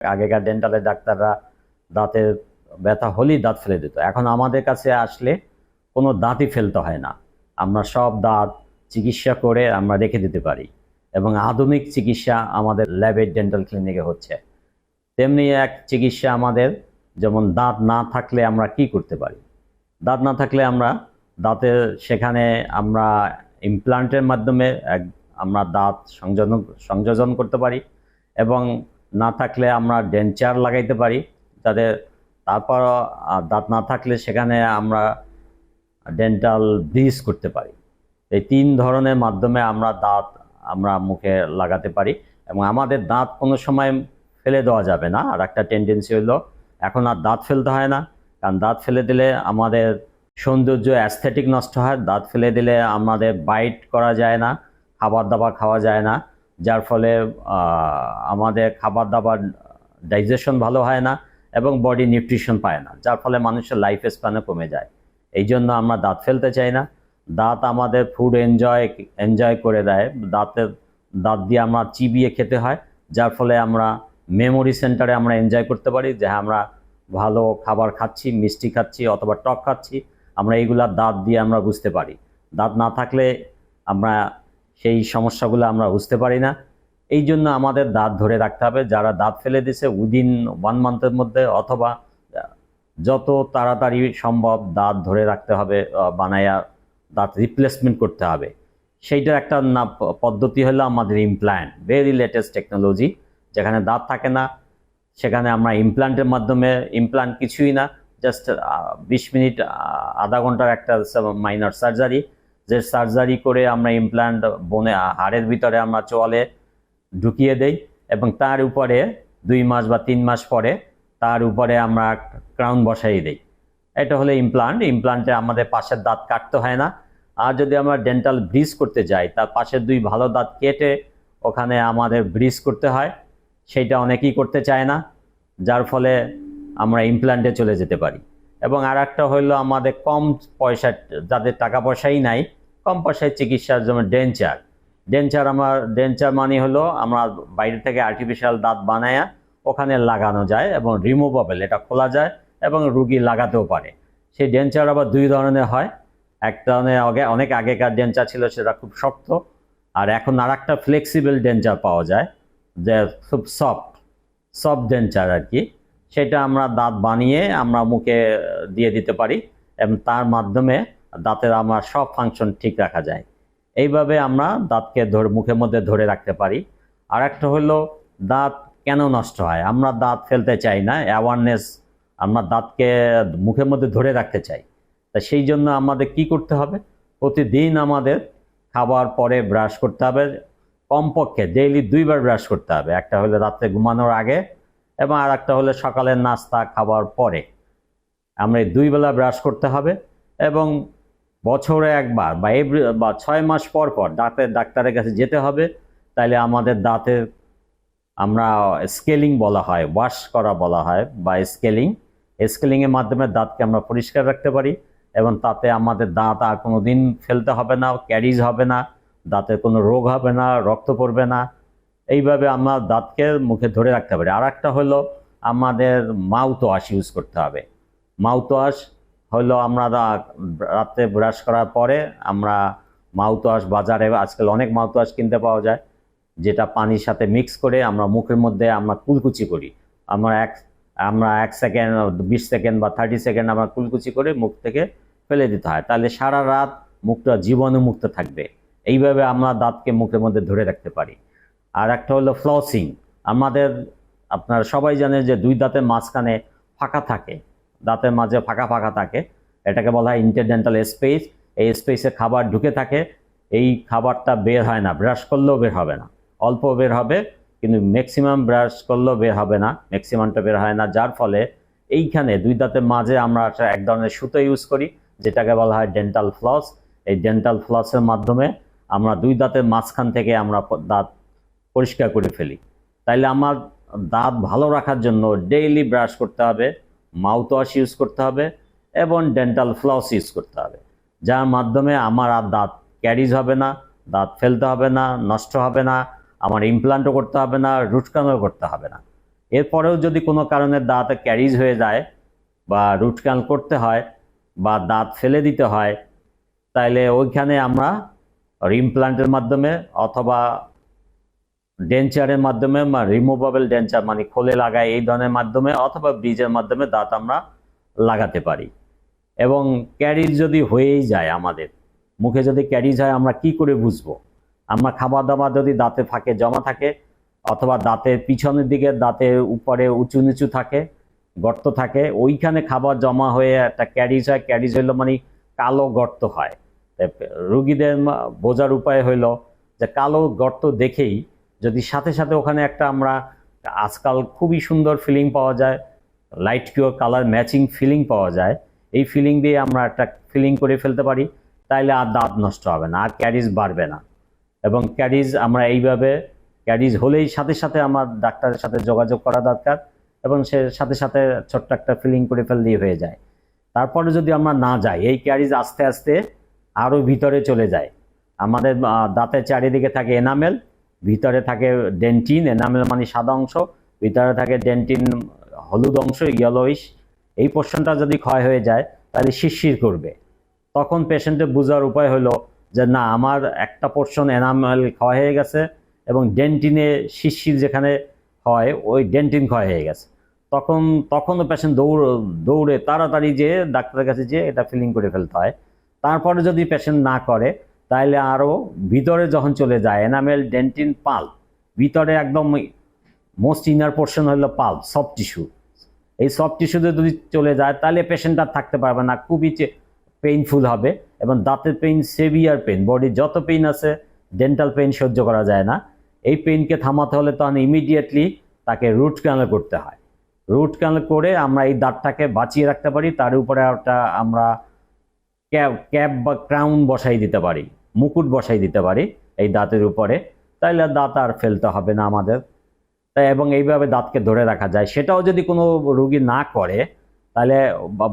আগেকার ডেন্টালের ডাক্তাররা দাঁতের ব্যথা হলেই দাঁত ফেলে দিত। এখন আমাদের কাছে আসলে কোনো দাঁতই ফেলতে হয় না। আমরা সব দাঁত চিকিৎসা করে আমরা রেখে দিতে পারি। এবং আধুনিক চিকিৎসা আমাদের ল্যাবের ডেন্টাল ক্লিনিকে হচ্ছে। তেমনি এক চিকিৎসা আমাদের যেমন দাঁত না থাকলে আমরা কি করতে পারি? দাঁত না থাকলে আমরা দাঁতের সেখানে আমরা ইমপ্লান্টের মাধ্যমে আমরা দাঁত সংযোজন সংযোজন করতে পারি। এবং না থাকলে আমরা ডেঞ্চার লাগাইতে পারি। যাতে তারপর দাঁত না থাকলে সেখানে আমরা ডেন্টাল ব্রিজ করতে পারি। এই তিন ধরনের মাধ্যমে আমরা দাঁত আমরা মুখে লাগাতে পারি এবং আমাদের দাঁত কোনো সময় ফেলে দেওয়া যাবে না। আর একটা টেন্ডেন্সি হলো এখন আর দাঁত ফেলতে হয় না। কারণ দাঁত ফেলে দিলে আমাদের সৌন্দর্য অ্যাস্থেটিক নষ্ট হয়। দাঁত ফেলে দিলে আমাদের বাইট করা যায় না, খাবার দাবার খাওয়া যায় না। যার ফলে আমাদের খাবার দাবার ডাইজেশন ভালো হয় না এবং বডি নিউট্রিশন পায় না যার ফলে মানুষের লাইফ স্প্যানও কমে যায়। এই জন্য আমরা দাঁত ফেলতে চাই না। দাঁত আমাদের ফুড এনজয় এনজয় করে দেয়। দাঁতের দাঁত দিয়ে আমরা চিবিয়ে খেতে হয় যার ফলে আমরা মেমোরি সেন্টারে আমরা এনজয় করতে পারি যে হ্যাঁ, আমরা ভালো খাবার খাচ্ছি মিষ্টি খাচ্ছি অথবা টক খাচ্ছি আমরা এইগুলা দাঁত দিয়ে আমরা বুঝতে পারি। দাঁত না থাকলে আমরা সেই সমস্যাগুলো আমরা বুঝতে পারি না। এই জন্য আমাদের দাঁত ধরে রাখতে হবে। যারা দাঁত ফেলে দিছে উইদিন ওয়ান মান্থের মধ্যে অথবা যত তাড়াতাড়ি সম্ভব দাঁত ধরে রাখতে হবে বানায়া দাঁত রিপ্লেসমেন্ট করতে হবে। সেইটার একটা না, পদ্ধতি হলো আমাদের ইমপ্ল্যান্ট ভেরি লেটেস্ট টেকনোলজি যেখানে দাঁত থাকে না, সেখানে আমরা ইমপ্ল্যান্টের মাধ্যমে ইমপ্ল্যান্ট কিছুই না জাস্ট বিশ মিনিট আধা ঘণ্টার একটা মাইনর সার্জারি যে সার্জারি করে আমরা ইমপ্ল্যান্ট বনে, হাড়ের ভিতরে আমরা চোয়ালে ঢুকিয়ে দেই এবং তার উপরে দুই মাস বা তিন মাস পরে তার উপরে আমরা ক্রাউন বসাই দেই। এটা হলো ইমপ্লান্ট ইমপ্লান্টে আমাদের পাশের দাঁত কাটতে হয় না। আর যদি আমরা ডেন্টাল ব্রিজ করতে যাই, তার পাশের দুই ভালো দাঁত কেটে ওখানে আমাদের ব্রিজ করতে হয়। সেইটা অনেকেই করতে চায় না, যার ফলে আমরা ইমপ্লান্টে চলে যেতে পারি। এবং আর একটা হইল আমাদের কম পয়সা, যাদের টাকা পয়সাই নাই কম পয়সায় চিকিৎসার জন্য ডেঞ্চার ডেঞ্চার আমার ডেঞ্চার মানে হলো আমরা বাইরে থেকে আর্টিফিশিয়াল দাঁত বানায়া ওখানে লাগানো যায় এবং রিমুভেবল এটা খোলা যায় এবং রুগী লাগাতেও পারে। সেই ডেঞ্চার আবার দুই ধরনের হয়। এক ধরনের আগে, অনেক আগেকার ডেঞ্চার ছিল সেটা খুব শক্ত আর এখন আর একটা ফ্লেক্সিবল ডেঞ্চার পাওয়া যায় যে খুব সফট সফট ডেঞ্চার আর কি। সেটা আমরা দাঁত বানিয়ে আমরা মুখে দিয়ে দিতে পারি এবং তার মাধ্যমে দাঁতের আমার সব ফাংশন ঠিক রাখা যায়। এইভাবে আমরা দাঁতকে ধরে, মুখের মধ্যে ধরে রাখতে পারি। আর একটা হলো, দাঁত কেন নষ্ট হয়? আমরা দাঁত ফেলতে চাই না অ্যাওয়ারনেস আমরা দাঁতকে মুখের মধ্যে ধরে রাখতে চাই। তা সেই জন্য আমাদের কি করতে হবে? প্রতিদিন আমাদের খাবার পরে ব্রাশ করতে হবে। কমপক্ষে ডেইলি দুইবার ব্রাশ করতে হবে। একটা হলো রাত্রে ঘুমানোর আগে এবং আর একটা হলো সকালের নাস্তা খাবার পরে। আমরা এই দুই বেলা ব্রাশ করতে হবে এবং বছরে একবার বা এভরি বা ছয় মাস পর পর দাঁতের ডাক্তারের কাছে যেতে হবে। তাইলে আমাদের দাঁতের আমরা স্কেলিং বলা হয় ওয়াশ করা বলা হয় বা স্কেলিং। স্কেলিংয়ের মাধ্যমে দাঁতকে আমরা পরিষ্কার রাখতে পারি এবং তাতে আমাদের দাঁত আর কোনো দিন ফেলতে হবে না ক্যারিজ হবে না দাঁতের কোনো রোগ হবে না, রক্ত পড়বে না। এইভাবে আমরা দাঁতকে মুখে ধরে রাখতে পারি। আর একটা হলো আমাদের মাউথ ওয়াশ ইউজ করতে হবে। মাউথ ওয়াশ হলো আমরা রাত্রে ব্রাশ করার পরে আমরা মাউথওয়াশ বাজারে, আজকাল অনেক মাউথওয়াশ কিনতে পাওয়া যায়, যেটা পানির সাথে মিক্স করে আমরা মুখের মধ্যে আমরা কুলকুচি করি। আমরা এক আমরা এক সেকেন্ড, বিশ সেকেন্ড বা থার্টি সেকেন্ড আমরা কুলকুচি করে মুখ থেকে ফেলে দিতে হয়। তাহলে সারা রাত মুখটা জীবাণুমুক্ত থাকবে। এইভাবে আমরা দাঁতকে মুখের মধ্যে ধরে রাখতে পারি। আর একটা হলো ফ্লসিং আমাদের, আপনারা সবাই জানেন যে দুই দাঁতের মাঝখানে ফাঁকা থাকে। দাঁতের মাঝে ফাঁকা ফাঁকা থাকে। এটাকে বলা হয় ইন্টারডেন্টাল স্পেস এই স্পেসে খাবার ঢুকে থাকে। এই খাবারটা বের হয় না ব্রাশ করলেও বের হবে না। অল্প বের হবে, কিন্তু ম্যাক্সিমাম ব্রাশ করলেও বের হবে না। ম্যাক্সিমামটা বের হয় না, যার ফলে এইখানে দুই দাঁতের মাঝে আমরা এক ধরনের সুতো ইউজ করি, যেটাকে বলা হয় ডেন্টাল ফ্লস এই ডেন্টাল ফ্লসের মাধ্যমে আমরা দুই দাঁতের মাঝখান থেকে আমরা দাঁত পরিষ্কার করে ফেলি। তাইলে আমার দাঁত ভালো রাখার জন্য ডেইলি ব্রাশ করতে হবে। মাউথ ওয়াশ ইউজ করতে হবে এবং ডেন্টাল ফ্লস ইউজ করতে হবে, যার মাধ্যমে আমার আর দাঁত ক্যারিজ হবে না, দাঁত ফেলতে হবে না, নষ্ট হবে না, আমার ইমপ্লান্টও করতে হবে না, রুটকানও করতে হবে না। এরপরেও যদি কোনো কারণে দাঁত ক্যারিজ হয়ে যায় বা রুট ক্যানাল করতে হয় বা দাঁত ফেলে দিতে হয় তাহলে ওইখানে আমরা রিমপ্লান্টের মাধ্যমে অথবা ডেঞ্চারের মাধ্যমে বা রিমুভেবল ডেঞ্চার মানে খোলে লাগায় এই ধরনের মাধ্যমে অথবা ব্রিজের মাধ্যমে দাঁত আমরা লাগাতে পারি। এবং ক্যারিজ যদি হয়েই যায় আমাদের, মুখে যদি ক্যারিজ হয় আমরা কি করে বুঝব? আমরা খাবার দাবার যদি দাঁতে ফাঁকে জমা থাকে, অথবা দাঁতের পিছনের দিকে দাঁতের উপরে উঁচু নিচু থাকে, গর্ত থাকে, ওইখানে খাবার জমা হয়ে একটা ক্যারিজ হয় ক্যারিজ হইল মানে কালো গর্ত হয়। রুগীদের বোঝার উপায় হইল যে কালো গর্ত দেখেই যদি সাথে সাথে ওখানে একটা আমরা আজকাল খুবই সুন্দর ফিলিং পাওয়া যায় light cure colour matching filling পাওয়া যায়, এই ফিলিং দিয়ে আমরা একটা ফিলিং করে ফেলতে পারি, তাইলে আর দাঁত নষ্ট হবে না, আর ক্যারিজ বাড়বে না। এবং ক্যারিজ আমরা এইভাবে ক্যারিজ হলেই সাথে সাথে আমার ডাক্তারের সাথে যোগাযোগ করা দরকার এবং সে সাথে সাথে ছোট্ট একটা ফিলিং করে ফেললেই হয়ে যায়। তারপরে যদি আমরা না যাই, এই ক্যারিজ আস্তে আস্তে আরও ভিতরে চলে যায়। আমাদের দাঁতের চারিদিকে থাকে এনামেল ভিতরে থাকে ডেন্টিন এনামেল মানে সাদা অংশ, ভিতরে থাকে ডেন্টিন হলুদ অংশ ইয়েলোইশ এই পোর্শনটা যদি ক্ষয় হয়ে যায়, তাহলে শিরশির করবে। তখন পেশেন্টের বোঝার উপায় হলো যে, না, আমার একটা পোর্শন এনামেল ক্ষয় হয়ে গেছে এবং ডেন্টিনে শিরশির যেখানে হয়, ওই ডেন্টিন ক্ষয় হয়ে গেছে। তখন, তখনও পেশেন্ট দৌড়, দৌড়ে তাড়াতাড়ি যেয়ে ডাক্তারের কাছে যেয়ে এটা ফিলিং করে ফেলতে হয়। তারপরে যদি পেশেন্ট না করে তাহলে আরও ভিতরে যখন চলে যায় এনামেল ডেন্টিন পাল ভিতরে একদম মোস্ট ইনার পোর্শন হলো পাল সফট টিস্যু এই সফট টিস্যুতে যদি চলে যায় তাহলে পেশেন্ট আর থাকতে পারবে না, খুবই পেইনফুল হবে এবং দাঁতের পেইন সেভিয়ার পেইন বডির যত পেইন আছে ডেন্টাল পেইন সহ্য করা যায় না। এই পেইনকে থামাতে হলে তখন ইমিডিয়েটলি তাকে রুট ক্যানেল করতে হয়। রুট ক্যানেল করে আমরা এই দাঁতটাকে বাঁচিয়ে রাখতে পারি, তার উপরে একটা আমরা ক্যাপ ক্যাপ বা ক্রাউন বসাই দিতে পারি। মুকুট বসাই দিতে পারি এই দাঁতের উপরে। তাইলে দাঁত আর ফেলতে হবে না আমাদের। তাই এবং এইভাবে দাঁতকে ধরে রাখা যায়। সেটাও যদি কোনো রুগী না করে তাহলে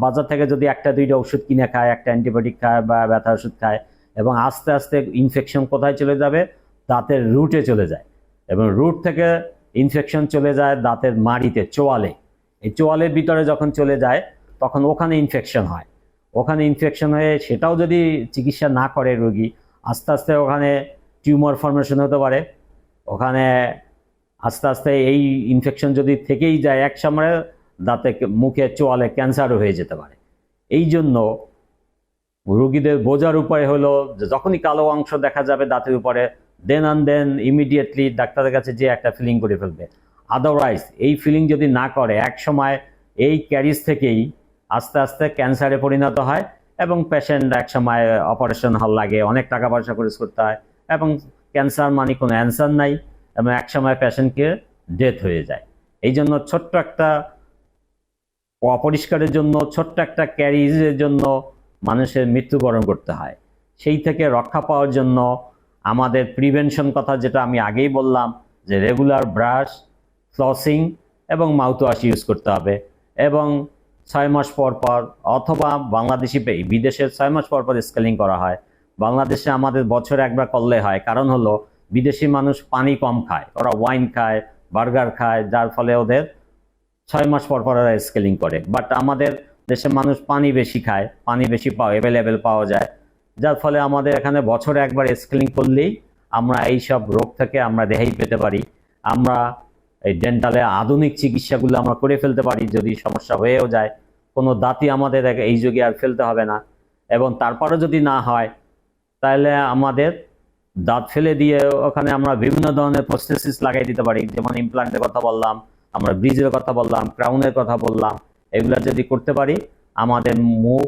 বাজার থেকে যদি একটা, দুইটা ওষুধ কিনে খায়, একটা অ্যান্টিবায়োটিক খায় বা ব্যথা ওষুধ খায় এবং আস্তে আস্তে ইনফেকশন কোথায় চলে যাবে? দাঁতের রুটে চলে যায়। এবং রুট থেকে ইনফেকশন চলে যায় দাঁতের মাড়িতে, চোয়ালে। এই চোয়ালের ভিতরে যখন চলে যায়, তখন ওখানে ইনফেকশন হয়। ওখানে ইনফেকশন হয়ে সেটাও যদি চিকিৎসা না করে রোগী আস্তে আস্তে ওখানে টিউমার ফর্মেশন হতে পারে। ওখানে আস্তে আস্তে এই ইনফেকশন যদি থেকেই যায়, এক সময় দাঁতে মুখে চোয়ালে ক্যান্সারও হয়ে যেতে পারে। এই জন্য রুগীদের বোঝার উপায় হলো যখনই কালো অংশ দেখা যাবে দাঁতের উপরে দেন অ্যান্ড দেন ইমিডিয়েটলি ডাক্তারের কাছে যে একটা ফিলিং করে ফেলবে। আদারওয়াইজ এই ফিলিং যদি না করে, এক সময় এই ক্যারিজ থেকেই আস্তে আস্তে ক্যান্সারে পরিণত হয়। এবং পেশেন্ট এক সময় অপারেশন হল লাগে, অনেক টাকা পয়সা খরচ করতে হয় এবং ক্যান্সার মানে কোনো অ্যান্সার নাই এবং এক সময় পেশেন্টকে ডেথ হয়ে যায়। এই জন্য ছোট্ট একটা অপরিষ্কারের জন্য, ছোট্ট একটা ক্যারিজের জন্য মানুষের মৃত্যুবরণ করতে হয়। সেই থেকে রক্ষা পাওয়ার জন্য আমাদের প্রিভেনশন কথা যেটা আমি আগেই বললাম, যে রেগুলার ব্রাশ ফ্লসিং এবং মাউথ ওয়াশ ইউজ করতে হবে এবং ছয় মাস পর পর অথবা বাংলাদেশি বিদেশে ছয় মাস পর পর স্কেলিং করা হয়। বাংলাদেশে আমাদের বছরে একবার করলে হয়। কারণ হলো, বিদেশি মানুষ পানি কম খায়। ওরা ওয়াইন খায় বার্গার খায়, যার ফলে ওদের ছয় মাস পর পর ওরা স্কেলিং করে। বাট আমাদের দেশের মানুষ পানি বেশি খায়, পানি বেশি পাওয়া অ্যাভেলেবেল পাওয়া যায়। যার ফলে আমাদের এখানে বছরে একবার স্কেলিং করলেই আমরা এই সব রোগ থেকে আমরা রেহাই পেতে পারি। আমরা এই ডেন্টালে আধুনিক চিকিৎসাগুলো আমরা করে ফেলতে পারি, যদি সমস্যা হয়েও যায়। কোনো দাঁতই আমাদের এই যুগে আর ফেলতে হবে না। এবং তারপরে যদি না হয়, তাহলে আমাদের দাঁত ফেলে দিয়ে ওখানে আমরা বিভিন্ন ধরনের প্রসেসিস লাগাই দিতে পারি। যেমন ইমপ্লান্টের কথা বললাম, আমরা ব্রিজের কথা বললাম ক্রাউনের কথা বললাম। এগুলো যদি করতে পারি, আমাদের মুখ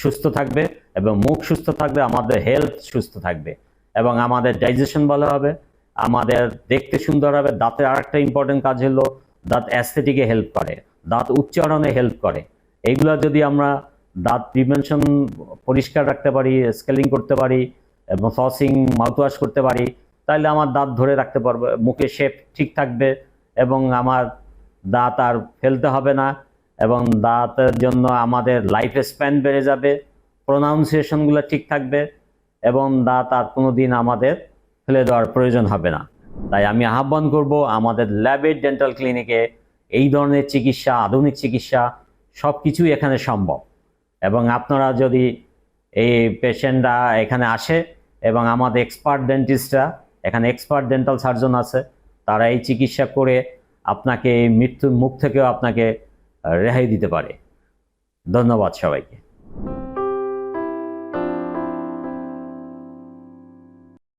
সুস্থ থাকবে এবং মুখ সুস্থ থাকবে, আমাদের হেলথ সুস্থ থাকবে এবং আমাদের ডাইজেশন ভালো হবে। আমাদের দেখতে সুন্দর হবে, দাঁতের আরেকটা ইম্পর্টেন্ট কাজ হলো দাঁত অ্যাস্থেটিকে হেল্প করে, দাঁত উচ্চারণে হেল্প করে। এইগুলো যদি আমরা দাঁত প্রিভেনশন পরিষ্কার রাখতে পারি স্কেলিং করতে পারি, এবং ফসিং মাউথওয়াশ করতে পারি তাহলে আমার দাঁত ধরে রাখতে পারবে মুখে শেপ ঠিক থাকবে, এবং আমার দাঁত আর ফেলতে হবে না, এবং দাঁতের জন্য আমাদের লাইফ স্প্যান বেড়ে যাবে প্রোনাউন্সিয়েশনগুলো ঠিক থাকবে, এবং দাঁত আর কোনো দিন আমাদের ফেলে দেওয়ার প্রয়োজন হবে না। তাই আমি আহ্বান করব আমাদের ল্যাবের ডেন্টাল ক্লিনিকে এই ধরনের চিকিৎসা, আধুনিক চিকিৎসা সব কিছুই এখানে সম্ভব। এবং আপনারা যদি এই পেশেন্টরা এখানে আসে এবং আমাদের এক্সপার্ট ডেন্টিস্টরা, এখানে এক্সপার্ট ডেন্টাল সার্জন আছে, তারা এই চিকিৎসা করে আপনাকে মৃত্যুর মুখ থেকেও আপনাকে রেহাই দিতে পারে। ধন্যবাদ সবাইকে।